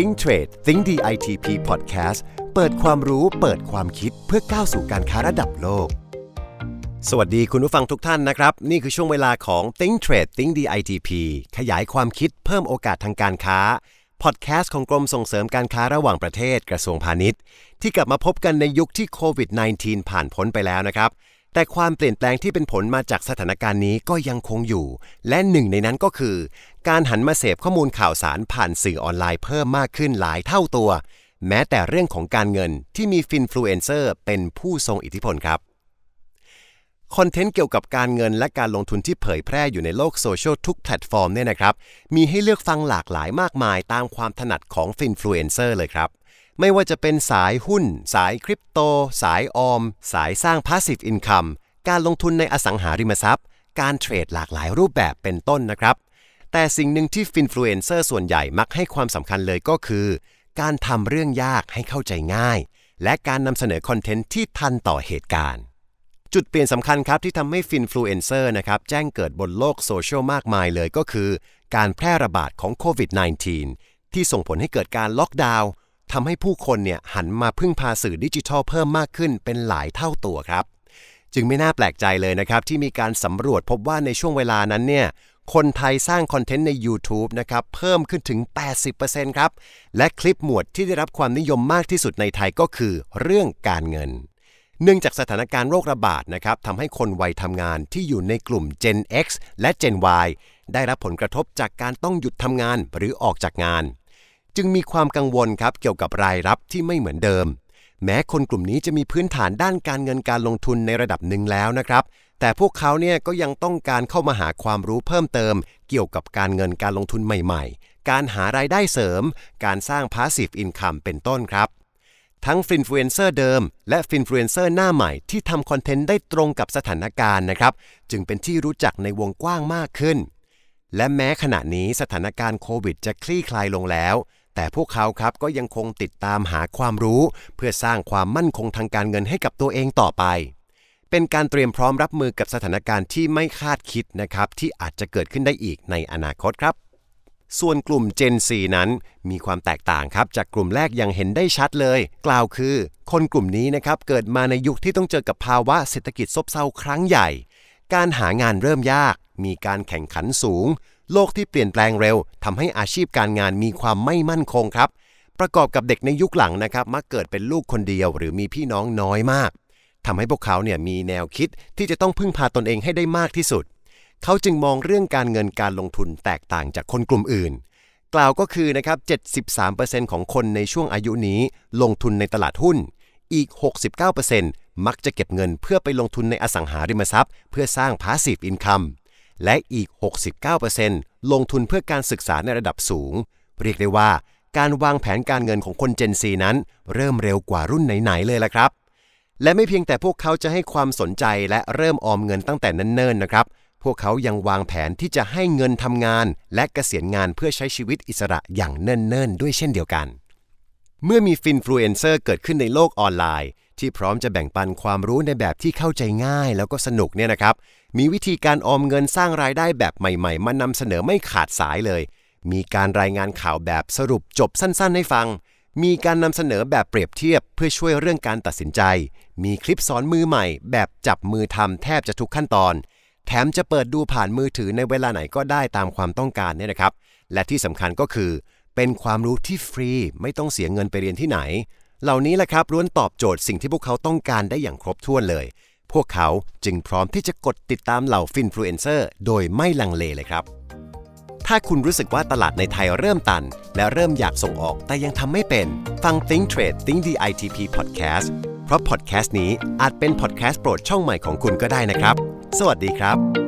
Think Trade Think DITP Podcast เปิดความรู้เปิดความคิดเพื่อก้าวสู่การค้าระดับโลก สวัสดีคุณผู้ฟังทุกท่านนะครับ นี่คือช่วงเวลาของ Think Trade Think DITP ขยายความคิดเพิ่มโอกาสทางการค้าพอดแคสต์ของกรมส่งเสริมการค้าระหว่างประเทศกระทรวงพาณิชย์ ที่กลับมาพบกันในยุคที่โควิด -19 ผ่านพ้นไปแล้วนะครับ แต่ความเปลี่ยนแปลงที่เป็นผลมาจากสถานการณ์นี้ก็ยังคงอยู่ และหนึ่งในนั้นก็คือ การหันมาเสพข้อมูลข่าวสารผ่านสื่อออนไลน์เพิ่มมากขึ้นหลายเท่าตัว แม้แต่เรื่องของการเงินที่มีฟินฟลูเอนเซอร์เป็นผู้ทรงอิทธิพลครับคอนเทนต์เกี่ยวกับการเงินและการลงทุนที่เผยแพร่อยู่ในโลกโซเชียลทุกแพลตฟอร์มเนี่ยนะครับ มีให้เลือกฟังหลากหลายมากมายตามความถนัดของฟินฟลูเอนเซอร์เลยครับ ไม่ว่าจะเป็นสายหุ้น สายคริปโต สายออม สายสร้างพาสซีฟอินคัมการลงทุนในอสังหาริมทรัพย์ การเทรดหลากหลายรูปแบบเป็นต้นนะครับ แต่สิ่งหนึ่งที่ฟินฟลูเอนเซอร์ส่วนใหญ่มักให้ความสำคัญเลยก็คือ การทำเรื่องยากให้เข้าใจง่าย และการนำเสนอคอนเทนต์ที่ทันต่อเหตุการณ์ จุดเปลี่ยนสำคัญครับที่ทำให้ฟินฟลูเอนเซอร์นะครับแจ้งเกิดบนโลกโซเชียลมากมายเลยก็คือ การแพร่ระบาดของโควิด -19 ที่ส่งผลให้เกิดการล็อกดาวน์ ทำให้ผู้คนเนี่ยหันมาพึ่งพาสื่อดิจิทัลเพิ่มมากขึ้นเป็นหลายเท่าตัวครับ จึงไม่น่าแปลกใจเลยนะครับ ที่มีการสำรวจพบว่าในช่วงเวลานั้นเนี่ยคนไทยสร้างคอนเทนต์ใน YouTube นะครับ เพิ่มขึ้นถึง 80%ครับ และคลิปหมวดที่ได้รับความนิยมมากที่สุดในไทยก็คือ เรื่องการเงิน เนื่องจากสถานการณ์โรคระบาดนะครับทำให้คนวัยทำงานที่อยู่ในกลุ่ม Gen X และ Gen Y ได้รับผลกระทบจากการต้องหยุดทำงานหรือออกจากงาน จึงมีความกังวลครับเกี่ยวกับรายรับที่ไม่เหมือนเดิม แม้คนกลุ่มนี้จะมีพื้นฐานด้านการเงินการลงทุนในระดับหนึ่งแล้วนะครับ แต่พวกเขาเนี่ยก็ยังต้องการเข้ามาหาความรู้เพิ่มเติม เกี่ยวกับการเงินการลงทุนใหม่ๆ การหารายได้เสริม การสร้าง Passive Income เป็นต้นครับทั้งฟินฟลูเอนเซอร์เดิมและฟินฟลูเอนเซอร์หน้าใหม่ที่ทำคอนเทนต์ได้ตรงกับสถานการณ์นะครับ จึงเป็นที่รู้จักในวงกว้างมากขึ้น และแม้ขณะนี้สถานการณ์โควิดจะคลี่คลายลงแล้ว แต่พวกเขาครับก็ยังคงติดตามหาความรู้ เพื่อสร้างความมั่นคงทางการเงินให้กับตัวเองต่อไป เป็นการเตรียมพร้อมรับมือกับสถานการณ์ที่ไม่คาดคิดนะครับที่อาจจะเกิดขึ้นได้อีกในอนาคตครับส่วนกลุ่ม Gen Z นั้นมีความแตกต่างครับจากกลุ่มแรกอย่างเห็นได้ชัดเลย กล่าวคือ คนกลุ่มนี้นะครับเกิดมาในยุคที่ต้องเจอกับภาวะเศรษฐกิจซบเซาครั้งใหญ่ การหางานเริ่มยาก มีการแข่งขันสูง โลกที่เปลี่ยนแปลงเร็วทำให้อาชีพการงานมีความไม่มั่นคงครับ ประกอบกับเด็กในยุคหลังนะครับมักเกิดเป็นลูกคนเดียวหรือมีพี่น้องน้อยมากทำให้พวกเขาเนี่ยมีแนวคิดที่จะต้องพึ่งพาตนเองให้ได้มากที่สุด เขาจึงมองเรื่องการเงินการลงทุนแตกต่างจากคนกลุ่มอื่น กล่าวก็คือนะครับ 73%ของคนในช่วงอายุนี้ ลงทุนในตลาดหุ้น อีก 69%มักจะเก็บเงินเพื่อไปลงทุนในอสังหาริมทรัพย์ เพื่อสร้าง Passive Income และอีก 69%ลงทุนเพื่อการศึกษาในระดับสูง เรียกได้ว่า การวางแผนการเงินของคน Gen Z นั้น เริ่มเร็วกว่ารุ่นไหนๆเลยละครับ และไม่เพียงแต่พวกเขาจะให้ความสนใจและเริ่มออมเงินตั้งแต่เนิ่นๆนะครับ พวกเขายังวางแผนที่จะให้เงินทำงาน และเกษียณงานเพื่อใช้ชีวิตอิสระอย่างเนิ่นๆ ด้วยเช่นเดียวกัน เมื่อมีฟินฟลูเอนเซอร์เกิดขึ้นในโลกออนไลน์ที่พร้อมจะแบ่งปันความรู้ในแบบที่เข้าใจง่ายแล้วก็สนุกเนี่ยนะครับ มีวิธีการออมเงินสร้างรายได้แบบใหม่ ๆ มานำเสนอไม่ขาดสายเลย มีการรายงานข่าวแบบสรุปจบสั้น ๆ ให้ฟัง มีการนำเสนอแบบเปรียบเทียบเพื่อช่วยเรื่องการตัดสินใจ มีคลิปสอนมือใหม่ แบบจับมือทำแทบจะทุกขั้นตอน แถมจะเปิดดูผ่านมือถือในเวลาไหนก็ได้ตามความต้องการเนี่ยนะครับ และที่สำคัญก็คือ เป็นความรู้ที่ฟรีไม่ต้องเสียเงินไปเรียนที่ไหน เหล่านี้แหละครับล้วนตอบโจทย์สิ่งที่พวกเขาต้องการได้อย่างครบถ้วนเลย พวกเขาจึงพร้อมที่จะกดติดตามเหล่าฟินฟลูเอนเซอร์โดยไม่ลังเลเลยครับ ถ้าคุณรู้สึกว่าตลาดในไทยเริ่มตัน และเริ่มอยากส่งออกแต่ยังทำไม่เป็น ฟัง Think Trade Think DITP Podcast เพราะพอดแคสต์นี้อาจเป็นพอดแคสต์โปรดช่องใหม่ของคุณก็ได้นะครับ สวัสดีครับ